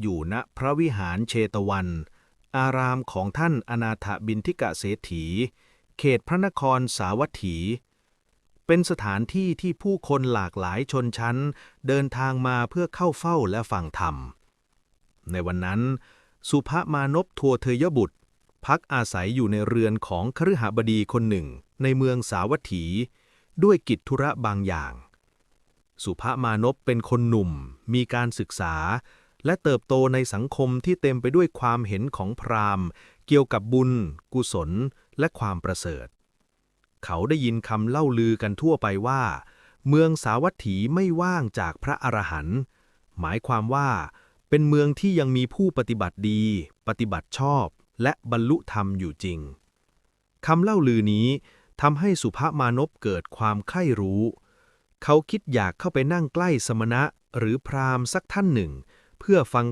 อยู่ณพระวิหารเชตวัน อารามของท่านอนาถบินทิกะเศรษฐี เขตพระนครสาวัตถี เป็นสถานที่ที่ผู้คนหลากหลายชนชั้นเดินทางมาเพื่อเข้าเฝ้าและฟังธรรม ในวันนั้น สุภมานพทัวเทยบุตร พักอาศัยอยู่ในเรือนของคฤหบดีคนหนึ่งในเมืองสาวัตถี ด้วยกิจธุระบางอย่าง สุภมานพเป็นคนหนุ่มมีการศึกษา และเติบโตในสังคมที่เต็มไปด้วยความเห็นของพราหมณ์ เกี่ยวกับบุญ กุศล และความประเสริฐ เขาได้ยินคำเล่าลือกันทั่วไปว่า เมืองสาวัตถีไม่ว่างจากพระอรหันต์หมายความว่า เป็นเมืองที่ยังมีผู้ปฏิบัติดี ปฏิบัติชอบ และบรรลุธรรมอยู่จริงคำเล่าลือนี้ทำให้สุภมานพเกิดความใคร่รู้ เขาคิดอยากเข้าไปนั่งใกล้สมณะหรือพราหมณ์สักท่านหนึ่ง เพื่อฟังธ